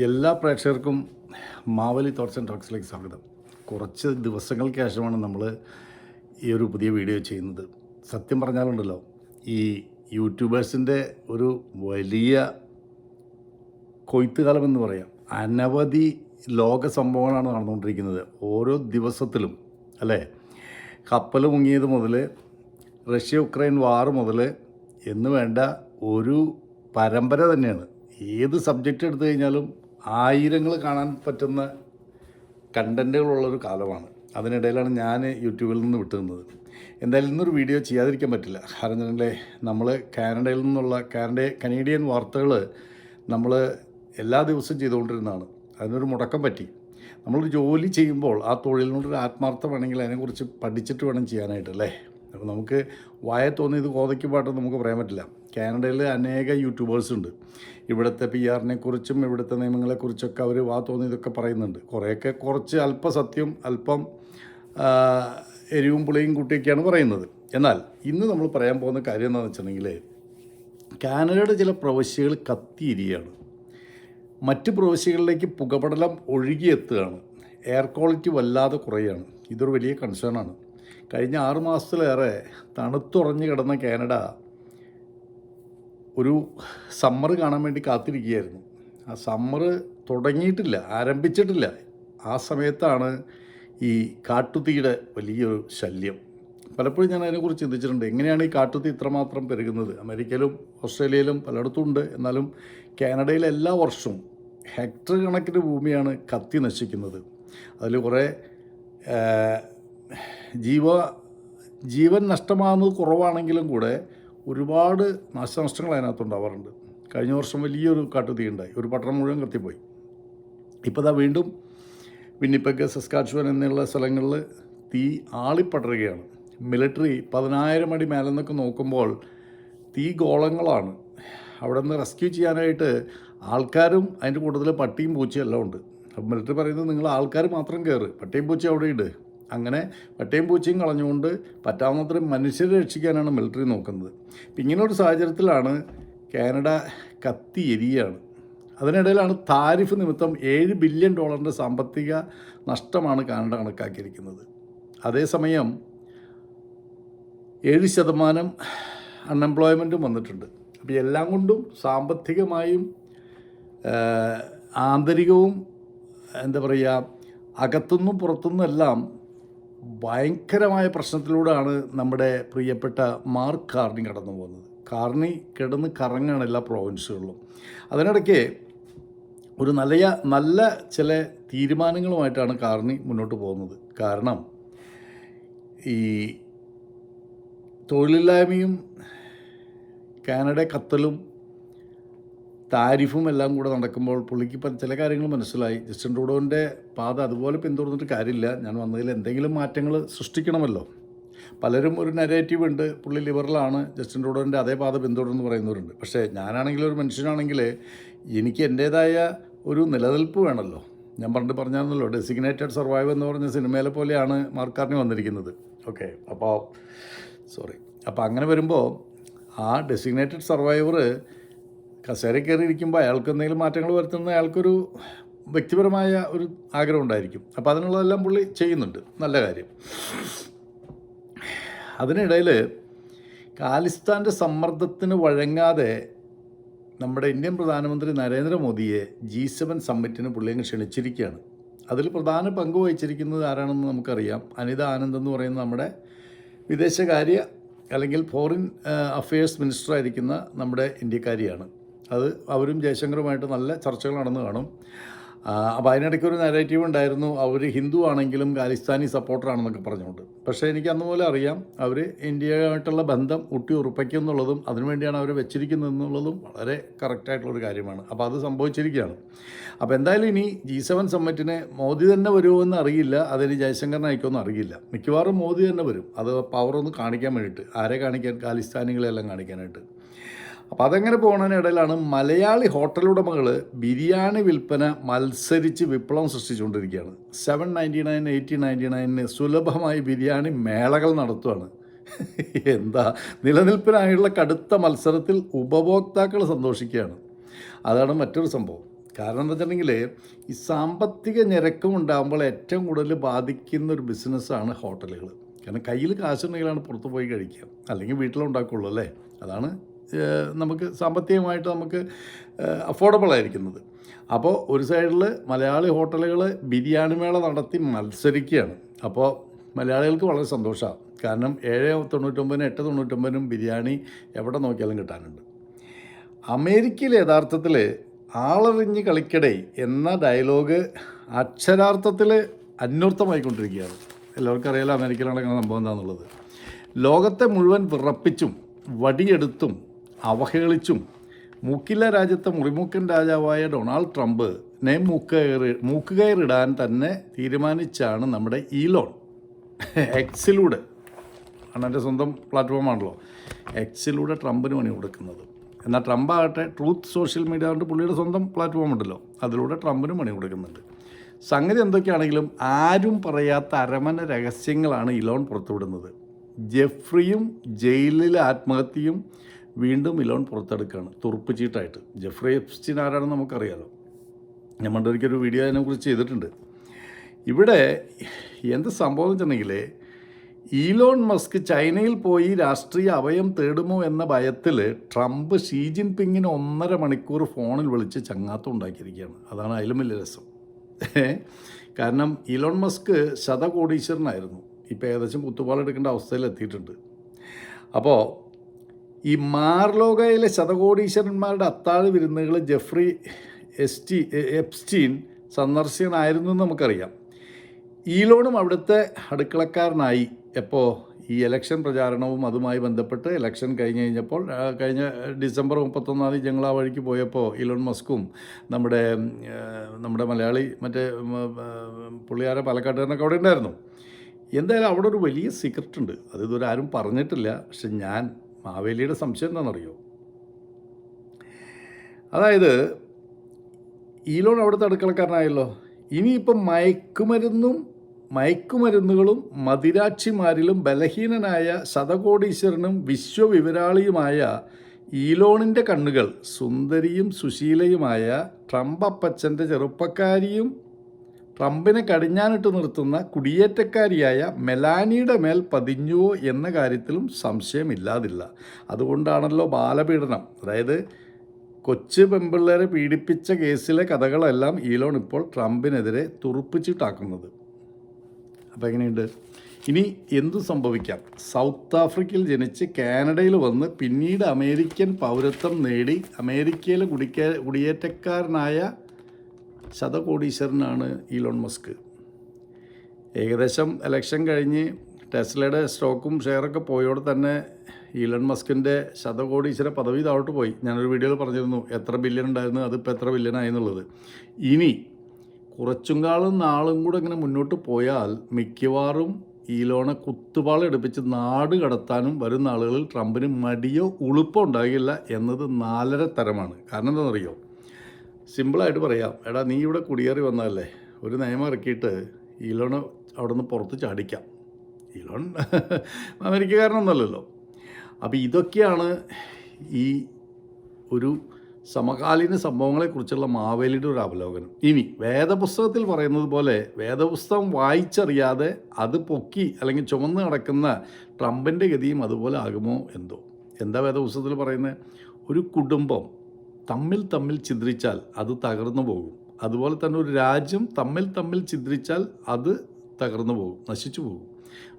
എല്ലാ പ്രേക്ഷകർക്കും Mavli thoughts and ടോക്സിലേക്ക് സ്വാഗതം. കുറച്ച് ദിവസങ്ങൾക്ക് ശേഷമാണ് നമ്മൾ ഈ ഒരു പുതിയ വീഡിയോ ചെയ്യുന്നത്. സത്യം പറഞ്ഞാലുണ്ടല്ലോ ഈ യൂട്യൂബേഴ്സിന്റെ ഒരു വലിയ കൊയ്ത്തുകാലം എന്ന് പറയാം. അനവധി ലോക സംഭവങ്ങളാണ് നടന്നുകൊണ്ടിരിക്കുന്നത്. ഓരോ ദിവസത്തിലും അല്ലേ? കപ്പൽ മുങ്ങിയത് മുതൽ റഷ്യ ഉക്രൈൻ വാർ മുതൽ എന്ന് വേണ്ട ഒരു പരമ്പര തന്നെയാണ്. ഏത് സബ്ജക്റ്റ് എടുത്തു കഴിഞ്ഞാലും ആയിരങ്ങൾ കാണാൻ പറ്റുന്ന കണ്ടന്റുകളുള്ളൊരു കാലമാണ്. അതിനിടയിലാണ് ഞാൻ യൂട്യൂബിൽ നിന്ന് വിട്ടുനിന്നത്. എന്തായാലും ഇന്നൊരു വീഡിയോ ചെയ്യാതിരിക്കാൻ പറ്റില്ല. കാരണം നമ്മൾ കാനഡയിൽ നിന്നുള്ള കാനഡ കനേഡിയൻ വാർത്തകൾ നമ്മൾ എല്ലാ ദിവസവും ചെയ്തുകൊണ്ടിരുന്നതാണ്. അതിനൊരു മുടക്കം പറ്റി. നമ്മളൊരു ജോലി ചെയ്യുമ്പോൾ ആ തൊഴിലിനോടൊരു ആത്മാർത്ഥം വേണമെങ്കിൽ അതിനെക്കുറിച്ച് പഠിച്ചിട്ട് വേണം ചെയ്യാനായിട്ട് അല്ലേ? അപ്പോൾ നമുക്ക് വായ തോന്നിയത് കോതയ്ക്ക് പാട്ട് നമുക്ക് പറയാൻ പറ്റില്ല. കാനഡയിൽ അനേക യൂട്യൂബേഴ്സ് ഉണ്ട്. ഇവിടുത്തെ പി ആറിനെ കുറിച്ചും ഇവിടുത്തെ നിയമങ്ങളെക്കുറിച്ചൊക്കെ അവർ വാ തോന്നി ഇതൊക്കെ പറയുന്നുണ്ട്. കുറേയൊക്കെ കുറച്ച് അല്പസത്യം അല്പം എരിവും പുളിയും കൂട്ടിയൊക്കെയാണ് പറയുന്നത്. എന്നാൽ ഇന്ന് നമ്മൾ പറയാൻ പോകുന്ന കാര്യം എന്താണെന്ന് വെച്ചിട്ടുണ്ടെങ്കിൽ കാനഡയുടെ ചില പ്രവശ്യകൾ കത്തിയിരിക്കുകയാണ് മറ്റ് പ്രവശ്യകളിലേക്ക് പുകപടലം ഒഴുകിയെത്തുകയാണ്. എയർ ക്വാളിറ്റി വല്ലാതെ കുറയുകയാണ് ഇതൊരു വലിയ കൺസേണാണ് കഴിഞ്ഞ ആറ് മാസത്തിലേറെ തണുത്തുറഞ്ഞു കിടന്ന കാനഡ ഒരു സമ്മർ കാണാൻ വേണ്ടി കാത്തിരിക്കുകയായിരുന്നു. ആ സമ്മർ തുടങ്ങിയിട്ടില്ല ആരംഭിച്ചിട്ടില്ല. ആ സമയത്താണ് ഈ കാട്ടുതീയുടെ വലിയൊരു ശല്യം. പലപ്പോഴും ഞാൻ അതിനെക്കുറിച്ച് ചിന്തിച്ചിട്ടുണ്ട്. എങ്ങനെയാണ് ഈ കാട്ടുതീ ഇത്രമാത്രം പെരുകുന്നത്? അമേരിക്കയിലും ഓസ്ട്രേലിയയിലും പലയിടത്തും ഉണ്ട്. എന്നാലും കാനഡയിൽ എല്ലാ വർഷവും ഹെക്ടർ കണക്കിന് ഭൂമിയാണ് കത്തി നശിക്കുന്നത്. അതിൽ കുറേ ജീവ ജീവൻ നഷ്ടമാകുന്നത് കുറവാണെങ്കിലും കൂടെ ഒരുപാട് നാശനഷ്ടങ്ങൾ അതിനകത്തുണ്ടാവാറുണ്ട് കഴിഞ്ഞ വർഷം വലിയൊരു കാട്ടുതീ ഉണ്ടായി. ഒരു പട്ടണം മുഴുവൻ കത്തിപ്പോയി. ഇപ്പോൾ ഇതാ വീണ്ടും വിന്നിപ്പക്ക് സസ്കാച്ചുവൻ എന്നുള്ള സ്ഥലങ്ങളിൽ തീ ആളിപ്പടരുകയാണ്. മിലിറ്ററി പതിനായിരം അടി മേലെ നിന്നൊക്കെ നോക്കുമ്പോൾ തീ ഗോളങ്ങളാണ്. അവിടെ നിന്ന് റെസ്ക്യൂ ചെയ്യാനായിട്ട് ആൾക്കാരും അതിന്റെ കൂട്ടത്തിൽ പട്ടിയും പൂച്ചയും എല്ലാം ഉണ്ട്. അപ്പം മിലിറ്ററി പറയുന്നത് നിങ്ങൾ ആൾക്കാർ മാത്രം കയറ് പട്ടിയും പൂച്ചയും അവിടെ അങ്ങനെ പട്ടയും പൂച്ചയും കളഞ്ഞുകൊണ്ട് പറ്റാവുന്നത്രയും മനുഷ്യരെ രക്ഷിക്കാനാണ് മിലിറ്ററി നോക്കുന്നത്. ഇങ്ങനൊരു സാഹചര്യത്തിലാണ് കാനഡ കത്തി എരിയാണ് അതിനിടയിലാണ് താരിഫ് നിമിത്തം ഏഴ് ബില്യൺ ഡോളറിന്റെ സാമ്പത്തിക നഷ്ടമാണ് കാനഡ കണക്കാക്കിയിരിക്കുന്നത്. അതേസമയം ഏഴ് ശതമാനം അൺഎംപ്ലോയ്മെന്റും വന്നിട്ടുണ്ട്. അപ്പോൾ എല്ലാം കൊണ്ടും സാമ്പത്തികമായും ആന്തരികവും എന്താ പറയുക അകത്തുനിന്നും പുറത്തുനിന്നും എല്ലാം ഭയങ്കരമായ പ്രശ്നത്തിലൂടെയാണ് നമ്മുടെ പ്രിയപ്പെട്ട മാർക്ക് കാർണി കടന്നു പോകുന്നത്. കാർണി കിടന്ന് കറങ്ങാണ് എല്ലാ പ്രോവിൻസുകളിലും അതിനിടയ്ക്ക് ഒരു നല്ല നല്ല ചില തീരുമാനങ്ങളുമായിട്ടാണ് കാർണി മുന്നോട്ട് പോകുന്നത്. കാരണം ഈ തൊഴിലില്ലായ്മയും കാനഡ കത്തലും താരിഫും എല്ലാം കൂടെ നടക്കുമ്പോൾ പുള്ളിക്ക് ചില കാര്യങ്ങൾ മനസ്സിലായി. ജസ്റ്റിൻ ട്രൂഡോന്റെ പാത അതുപോലെ പിന്തുടർന്നിട്ട് കാര്യമില്ല. ഞാൻ വന്നതിൽ എന്തെങ്കിലും മാറ്റങ്ങൾ സൃഷ്ടിക്കണമല്ലോ. പലരും ഒരു നെഗറ്റീവ് ഉണ്ട്. പുള്ളി ലിബറലാണ് ജസ്റ്റിൻ ട്രൂഡോന്റെ അതേ പാത പിന്തുടർന്ന് പറയുന്നവരുണ്ട്. പക്ഷേ ഞാനാണെങ്കിൽ ഒരു മനുഷ്യനാണെങ്കിൽ എനിക്ക് എന്റേതായ ഒരു നിലനിൽപ്പ് വേണമല്ലോ. ഞാൻ പണ്ട് പറഞ്ഞാണല്ലോ ഡെസിഗ്നേറ്റഡ് സർവൈവ് എന്ന് പറഞ്ഞ സിനിമയിലെ പോലെയാണ് മാർക്കാറിന് വന്നിരിക്കുന്നത്. ഓക്കെ അപ്പോൾ സോറി അപ്പോൾ അങ്ങനെ വരുമ്പോൾ ആ ഡെസിഗ്നേറ്റഡ് സർവൈവർ കസേര കയറി ഇരിക്കുമ്പോൾ അയാൾക്ക് എന്തെങ്കിലും മാറ്റങ്ങൾ വരുത്തുന്ന അയാൾക്കൊരു വ്യക്തിപരമായ ഒരു ആഗ്രഹം ഉണ്ടായിരിക്കും. അപ്പോൾ അതിനുള്ളതെല്ലാം പുള്ളി ചെയ്യുന്നുണ്ട്. നല്ല കാര്യം. അതിനിടയിൽ ഖാലിസ്ഥാന്റെ സമ്മർദ്ദത്തിന് വഴങ്ങാതെ നമ്മുടെ ഇന്ത്യൻ പ്രധാനമന്ത്രി നരേന്ദ്രമോദിയെ ജി സെവൻ സമ്മിറ്റിന് പുള്ളി അങ്ങ് ക്ഷണിച്ചിരിക്കുകയാണ്. അതിൽ പ്രധാന പങ്ക് വഹിച്ചിരിക്കുന്നത് ആരാണെന്ന് നമുക്കറിയാം. അനിത ആനന്ദ് എന്ന് പറയുന്ന നമ്മുടെ വിദേശകാര്യ അല്ലെങ്കിൽ ഫോറിൻ അഫയേഴ്സ് മിനിസ്റ്റർ ആയിരിക്കുന്ന നമ്മുടെ ഇന്ത്യക്കാരിയാണ്. അത് അവരും ജയശങ്കറുമായിട്ട് നല്ല ചർച്ചകൾ നടന്നു കാണും. അപ്പോൾ അതിനിടയ്ക്ക് ഒരു നെഗറ്റീവ് ഉണ്ടായിരുന്നു. അവർ ഹിന്ദു ആണെങ്കിലും ഖാലിസ്ഥാനി സപ്പോർട്ടറാണെന്നൊക്കെ പറഞ്ഞുകൊണ്ട്. പക്ഷേ എനിക്ക് അന്ന് പോലെ അറിയാം. അവർ ഇന്ത്യയുമായിട്ടുള്ള ബന്ധം ഊട്ടി ഉറപ്പിക്കും എന്നുള്ളതും അതിനുവേണ്ടിയാണ് അവർ വെച്ചിരിക്കുന്നത് എന്നുള്ളതും വളരെ കറക്റ്റായിട്ടുള്ളൊരു കാര്യമാണ്. അപ്പോൾ അത് സംഭവിച്ചിരിക്കുകയാണ്. അപ്പോൾ എന്തായാലും ഇനി ജി സെവൻ സമ്മിറ്റിന് മോദി തന്നെ വരുമോ അറിയില്ല. അതിന് ജയശങ്കറിനെ അയക്കുമെന്ന് അറിയില്ല. മിക്കവാറും മോദി തന്നെ വരും. അത് പവർ ഒന്ന് കാണിക്കാൻ വേണ്ടിയിട്ട്. ആരെ കാണിക്കാൻ? ഖാലിസ്ഥാനികളെല്ലാം കാണിക്കാനായിട്ട്. അപ്പോൾ അതങ്ങനെ പോകുന്നതിനിടയിലാണ് മലയാളി ഹോട്ടൽ ഉടമകൾ ബിരിയാണി വിൽപ്പന മത്സരിച്ച് വിപ്ലവം സൃഷ്ടിച്ചുകൊണ്ടിരിക്കുകയാണ്. Seven ninety nine eighty ninety നയനിന് സുലഭമായി ബിരിയാണി മേളകൾ നടത്തുകയാണ് എന്താ? നിലനിൽപ്പിനായുള്ള കടുത്ത മത്സരത്തിൽ ഉപഭോക്താക്കൾ സന്തോഷിക്കുകയാണ്. അതാണ് മറ്റൊരു സംഭവം. കാരണം എന്താ വെച്ചിട്ടുണ്ടെങ്കിൽ ഈ സാമ്പത്തിക ഞെരക്കം ഉണ്ടാകുമ്പോൾ ഏറ്റവും കൂടുതൽ ബാധിക്കുന്ന ഒരു ബിസിനസ്സാണ് ഹോട്ടലുകൾ കാരണം കയ്യിൽ കാശുണ്ടെങ്കിലാണ് പുറത്ത് പോയി കഴിക്കുക. അല്ലെങ്കിൽ വീട്ടിലുണ്ടാക്കുള്ളൂ അല്ലേ? അതാണ് നമുക്ക് സാമ്പത്തികമായിട്ട് നമുക്ക് അഫോർഡബിൾ ആയിരിക്കുന്നത്. അപ്പോൾ ഒരു സൈഡിൽ മലയാളി ഹോട്ടലുകൾ ബിരിയാണി മേള നടത്തി മത്സരിക്കുകയാണ്. അപ്പോൾ മലയാളികൾക്ക് വളരെ സന്തോഷമാണ് കാരണം ഏഴ് തൊണ്ണൂറ്റൊമ്പതിനും എട്ട് തൊണ്ണൂറ്റൊമ്പതിനും ബിരിയാണി എവിടെ നോക്കിയാലും കിട്ടാനുണ്ട്. അമേരിക്കയിൽ യഥാർത്ഥത്തിൽ ആളറിഞ്ഞ് കളിക്കടേ എന്ന ഡയലോഗ് അക്ഷരാർത്ഥത്തിൽ അന്വർത്ഥമായിക്കൊണ്ടിരിക്കുകയാണ്. എല്ലാവർക്കും അറിയാലോ അമേരിക്കയിൽ നടക്കുന്ന സംഭവം എന്താണെന്നുള്ളത് ലോകത്തെ മുഴുവൻ വിറപ്പിച്ചും വടിയെടുത്തും അവഹേളിച്ചും മൂക്കില്ല രാജ്യത്തെ മുറിമൂക്കൻ രാജാവായ ഡൊണാൾഡ് ട്രംപ് നെ മൂക്കയറി മൂക്കുകയറിടാൻ തന്നെ തീരുമാനിച്ചാണ് നമ്മുടെ ഈലോൺ. എക്സിലൂടെ അണ്ണന്റെ സ്വന്തം പ്ലാറ്റ്ഫോമാണല്ലോ. എക്സിലൂടെ ട്രംപിന് പണി കൊടുക്കുന്നത്. എന്നാൽ ട്രംപ് ആകട്ടെ ട്രൂത്ത് സോഷ്യൽ മീഡിയ കൊണ്ട് പുള്ളിയുടെ സ്വന്തം പ്ലാറ്റ്ഫോം ഉണ്ടല്ലോ അതിലൂടെ ട്രംപിന് പണി കൊടുക്കുന്നുണ്ട്. സംഗതി എന്തൊക്കെയാണെങ്കിലും ആരും പറയാത്ത അരമന രഹസ്യങ്ങളാണ് ഇലോൺ പുറത്തുവിടുന്നത്. ജെഫ്രിയും ജയിലിലെ ആത്മഹത്യയും വീണ്ടും ഇലോൺ പുറത്തെടുക്കുകയാണ്. തുറുപ്പ് ചീട്ടായിട്ട്. ജെഫ്രി എഫ്സ്റ്റിൻ ആരാണെന്ന് നമുക്കറിയാലോ. ഞാൻ പണ്ടൊരിക്കൽ ഒരു വീഡിയോ അതിനെക്കുറിച്ച് ചെയ്തിട്ടുണ്ട്. ഇവിടെ എന്ത് സംഭവം വെച്ചിട്ടുണ്ടെങ്കിൽ ഈലോൺ മസ്ക് ചൈനയിൽ പോയി രാഷ്ട്രീയ അഭയം തേടുമോ എന്ന ഭയത്തിൽ ട്രംപ് ഷീ ജിൻപിങ്ങിന് ഒന്നര മണിക്കൂർ ഫോണിൽ വിളിച്ച് ചങ്ങാത്തം ഉണ്ടാക്കിയിരിക്കുകയാണ്. അതാണ് അതിലും വലിയ രസം. കാരണം ഇലോൺ മസ്ക് ശതകോടീശ്വരനായിരുന്നു. ഇപ്പോൾ ഏകദേശം കുത്തുപാളെടുക്കേണ്ട അവസ്ഥയിൽ എത്തിയിട്ടുണ്ട് അപ്പോൾ ഈ മാർലോകയിലെ ശതകോടീശ്വരന്മാരുടെ അത്താഴ വിരുന്നുകൾ ജെഫ്രി എസ് ടി എപ്സ്റ്റീൻ സന്ദർശകനായിരുന്നു എന്ന് നമുക്കറിയാം. ഈലോണും അവിടുത്തെ അടുക്കളക്കാരനായി. എപ്പോൾ ഈ ഇലക്ഷൻ പ്രചാരണവും അതുമായി ബന്ധപ്പെട്ട് ഇലക്ഷൻ കഴിഞ്ഞ് കഴിഞ്ഞപ്പോൾ കഴിഞ്ഞ ഡിസംബർ മുപ്പത്തൊന്നാം തീയതി ഞങ്ങൾ ആ വഴിക്ക് പോയപ്പോൾ ഇലോൺ മസ്കും നമ്മുടെ നമ്മുടെ മലയാളി മറ്റേ പുള്ളിയാര പാലക്കാട്ടുകാരനൊക്കെ അവിടെ ഉണ്ടായിരുന്നു. എന്തായാലും അവിടെ ഒരു വലിയ സീക്രട്ട് ഉണ്ട്. അത് ഇതുവരെ ആരും പറഞ്ഞിട്ടില്ല. പക്ഷെ ഞാൻ മാവേലിയുടെ സംശയം എന്താണെന്നറിയോ? അതായത് ഈലോൺ അവിടുത്തെ അടുക്കളക്കാരനായല്ലോ. ഇനിയിപ്പം മയക്കുമരുന്നും മയക്കുമരുന്നുകളും മദിരാക്ഷിമാരിലും ബലഹീനനായ ശതകോടീശ്വരനും വിശ്വവിവരാളിയുമായ ഈലോണിന്റെ കണ്ണുകൾ സുന്ദരിയും സുശീലയുമായ ട്രംപ് അപ്പച്ചന്റെ ചെറുപ്പക്കാരിയും ട്രംപിനെ കടിഞ്ഞാനിട്ട് നിർത്തുന്ന കുടിയേറ്റക്കാരിയായ മെലാനിയുടെ മേൽ പതിഞ്ഞുവോ എന്ന കാര്യത്തിലും സംശയമില്ലാതില്ല. അതുകൊണ്ടാണല്ലോ ബാലപീഡനം. അതായത് കൊച്ചു പെമ്പിള്ളേരെ പീഡിപ്പിച്ച കേസിലെ കഥകളെല്ലാം ഈലോൺ ഇപ്പോൾ ട്രംപിനെതിരെ തുറുപ്പിച്ചിട്ടാക്കുന്നത്. അപ്പോൾ എങ്ങനെയുണ്ട്? ഇനി എന്തു സംഭവിക്കാം? സൗത്ത് ആഫ്രിക്കയിൽ ജനിച്ച് കാനഡയിൽ വന്ന് പിന്നീട് അമേരിക്കൻ പൗരത്വം നേടി അമേരിക്കയിലെ കുടിക്കേ കുടിയേറ്റക്കാരനായ ശതകോടീശ്വരനാണ് ഈലോൺ മസ്ക്. ഏകദേശം ഇലക്ഷൻ കഴിഞ്ഞ് ടെസ്ലയുടെ സ്റ്റോക്കും ഷെയറൊക്കെ പോയോടെ തന്നെ ഈലൺ മസ്കിന്റെ ശതകോടീശ്വര പദവി താഴോട്ട് പോയി. ഞാനൊരു വീഡിയോയിൽ പറഞ്ഞിരുന്നു എത്ര ബില്യൺ ഉണ്ടായിരുന്നു അതിപ്പോൾ എത്ര ബില്യൺ ആയി എന്നുള്ളത്. ഇനി കുറച്ചും കാളും നാളും കൂടെ ഇങ്ങനെ മുന്നോട്ട് പോയാൽ മിക്കവാറും ഈലോണെ കുത്തുപാളം എടുപ്പിച്ച് നാട് കടത്താനും വരുന്ന ആളുകളിൽ ട്രംപിന് മടിയോ ഉളുപ്പോ ഉണ്ടാകില്ല എന്നത് നാലര തരമാണ്. കാരണം എന്താണെന്നറിയോ? സിമ്പിളായിട്ട് പറയാം. എടാ നീ ഇവിടെ കുടിയേറി വന്നതല്ലേ ഒരു നിയമം ഇറക്കിയിട്ട് ഈലോണ് അവിടെ നിന്ന് പുറത്ത് ചാടിക്കാം. ഈലോൺ അമേരിക്കക്കാരനൊന്നുമല്ലല്ലോ. അപ്പോൾ ഇതൊക്കെയാണ് ഈ ഒരു സമകാലീന സംഭവങ്ങളെക്കുറിച്ചുള്ള മാവേലിയുടെ ഒരു അവലോകനം. ഇനി വേദപുസ്തകത്തിൽ പറയുന്നത് പോലെ വേദപുസ്തകം വായിച്ചറിയാതെ അത് പൊക്കി അല്ലെങ്കിൽ ചുമന്ന് നടക്കുന്ന ട്രംപിന്റെ ഗതിയും അതുപോലെ ആകുമോ എന്തോ? എന്താ വേദപുസ്തകത്തിൽ പറയുന്നത്? ഒരു കുടുംബം തമ്മിൽ തമ്മിൽ ചിദ്രിച്ചാൽ അത് തകർന്നു പോകും. അതുപോലെ തന്നെ ഒരു രാജ്യം തമ്മിൽ തമ്മിൽ ചിദ്രിച്ചാൽ അത് തകർന്നു പോകും നശിച്ചു പോകും.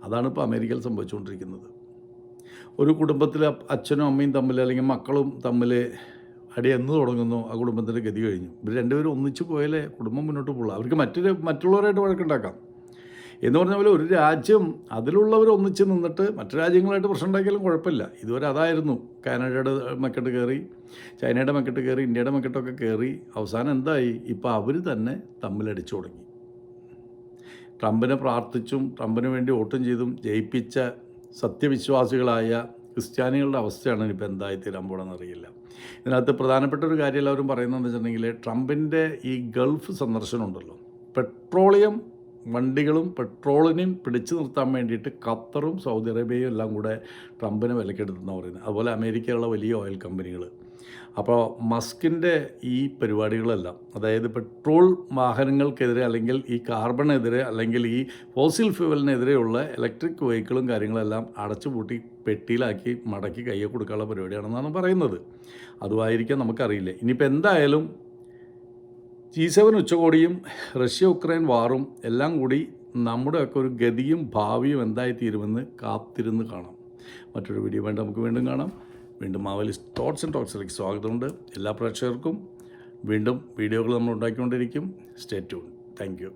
അതാണ് ഇപ്പോൾ അമേരിക്കയിൽ സംഭവിച്ചുകൊണ്ടിരിക്കുന്നത്. ഒരു കുടുംബത്തിൽ അച്ഛനും അമ്മയും തമ്മിൽ അല്ലെങ്കിൽ മക്കളും തമ്മിൽ അടി എന്ന് തുടങ്ങുന്നു ആ കുടുംബത്തിന്റെ ഗതി കഴിഞ്ഞു. ഇവർ രണ്ടുപേരും ഒന്നിച്ചു പോയാലേ കുടുംബം മുന്നോട്ട് പോകുള്ളൂ. അവർക്ക് മറ്റൊരു മറ്റുള്ളവരായിട്ട് വഴക്കുണ്ടാക്കാം. എന്ന് പറഞ്ഞ പോലെ ഒരു രാജ്യം അതിലുള്ളവർ ഒന്നിച്ച് നിന്നിട്ട് മറ്റു രാജ്യങ്ങളായിട്ട് പ്രശ്നം ഉണ്ടാക്കിയാലും കുഴപ്പമില്ല. ഇതുവരെ അതായിരുന്നു കാനഡയുടെ മെക്കെട്ട് കയറി ചൈനയുടെ മെക്കെട്ട് കയറി ഇന്ത്യയുടെ മെക്കെട്ടൊക്കെ കയറി. അവസാനം എന്തായി? ഇപ്പോൾ അവർ തന്നെ തമ്മിലടിച്ചു തുടങ്ങി. ട്രംപിനെ പ്രാർത്ഥിച്ചും ട്രംപിന് വേണ്ടി വോട്ടും ചെയ്തും ജയിപ്പിച്ച സത്യവിശ്വാസികളായ ക്രിസ്ത്യാനികളുടെ അവസ്ഥയാണ് ഇനിയിപ്പോൾ എന്തായി തീരാൻ പോകണമെന്ന് അറിയില്ല. ഇതിനകത്ത് പ്രധാനപ്പെട്ട ഒരു കാര്യം എല്ലാവരും പറയുന്നതെന്ന് വെച്ചിട്ടുണ്ടെങ്കിൽ ട്രംപിന്റെ ഈ ഗൾഫ് സന്ദർശനം ഉണ്ടല്ലോ. പെട്രോളിയം വണ്ടികളും പെട്രോളിനെയും പിടിച്ചു നിർത്താൻ വേണ്ടിയിട്ട് ഖത്തറും സൗദി അറേബ്യയും എല്ലാം കൂടെ ട്രംപിനെ വിലക്കെടുത്തെന്ന് പറയുന്നത്. അതുപോലെ അമേരിക്കയിലുള്ള വലിയ ഓയിൽ കമ്പനികൾ അപ്പോൾ മസ്കിന്റെ ഈ പരിപാടികളെല്ലാം അതായത് പെട്രോൾ വാഹനങ്ങൾക്കെതിരെ അല്ലെങ്കിൽ ഈ കാർബണെതിരെ അല്ലെങ്കിൽ ഈ ഫോസിൽ ഫ്യൂവലിനെതിരെയുള്ള ഇലക്ട്രിക് വെഹിക്കിളും കാര്യങ്ങളെല്ലാം അടച്ചുപൂട്ടി പെട്ടിയിലാക്കി മടക്കി കയ്യെ കൊടുക്കാനുള്ള പരിപാടിയാണെന്നാണ് പറയുന്നത്. അതുമായിരിക്കാം നമുക്കറിയില്ല. ഇനിയിപ്പോൾ എന്തായാലും ജി സെവൻ ഉച്ചകോടിയും റഷ്യ ഉക്രൈൻ വാറും എല്ലാം കൂടി നമ്മുടെയൊക്കെ ഒരു ഗതിയും ഭാവിയും എന്തായി തീരുമെന്ന് കാത്തിരുന്ന് കാണാം. മറ്റൊരു വീഡിയോ വേണ്ട നമുക്ക് വീണ്ടും കാണാം. വീണ്ടും മാവലി തോട്ട്സ് ആൻഡ് ടോക്സിലേക്ക് സ്വാഗതമുണ്ട്. എല്ലാ പ്രേക്ഷകർക്കും വീണ്ടും വീഡിയോകൾ നമ്മൾ ഉണ്ടാക്കിക്കൊണ്ടിരിക്കും. Stay tune thank you